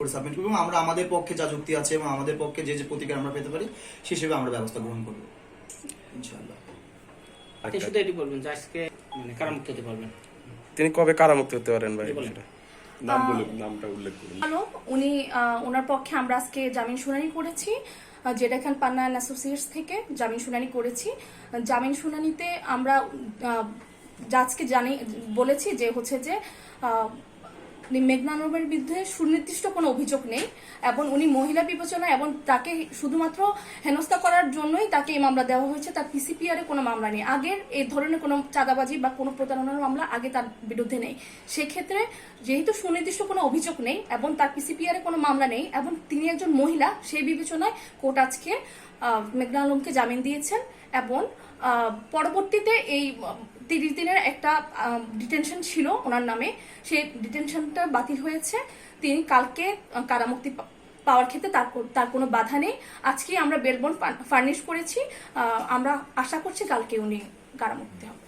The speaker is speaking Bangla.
করে সাবমিট করব আমরা আমাদের পক্ষে যা যুক্তি আছে এবং আমাদের পক্ষে যে যে প্রতিকার আমরা পেতে পারি সে হিসেবে আমরা ব্যবস্থা গ্রহণ করব। ইনশাআল্লাহ। আপনি শুধু এটি বলবেন যে আজকে মানে কারামুক্ত হতে পারবেন তিনি কবে কারামুক্ত হতে পারেন ভাই? জি, বলেন। সেটা নাম বলে নামটা উল্লেখ করুন। উনি ওনার পক্ষে আমরা আজকে জামিন শুনানি করেছি জেডা খান পান্না অ্যান্ড অ্যাসোসিয়েটস থেকে জামিন শুনানি করেছি। জামিন শুনানিতে আমরা আহ, জাজকে জানি বলেছি যে হচ্ছে যে উনি মেঘনা আনোয়ারের বিরুদ্ধে সুনির্দিষ্ট কোনো অভিযোগ নেই এবং উনি মহিলা বিবেচনা এবং তাকে শুধুমাত্র হেনস্থা করার জন্যই তাকে এই মামলা দেওয়া হয়েছে, তার পিসিপিআর কোনো মামলা নেই। আগের এই ধরনের কোনো চাঁদাবাজি বা কোনো প্রতারণার মামলা আগে তার বিরুদ্ধে নেই। সেক্ষেত্রে যেহেতু সুনির্দিষ্ট কোনো অভিযোগ নেই এবং তার পিসিপিআর কোনো মামলা নেই এবং তিনি একজন মহিলা, সেই বিবেচনায় কোর্ট আজকে মেঘনা আলমকে জামিন দিয়েছেন এবং পরবর্তীতে এই তিরিশ দিনের একটা ডিটেনশন ছিল ওনার নামে। সেই ডিটেনশনটা বাতিল হয়েছে। তিনি কালকে কারামুক্তি পাওয়ার ক্ষেত্রে তার তার কোনো বাধা নেই। আজকে আমরা বেলবন ফার্নিশ করেছি। আমরা আশা করছি কালকে উনি কারামুক্তি হবে।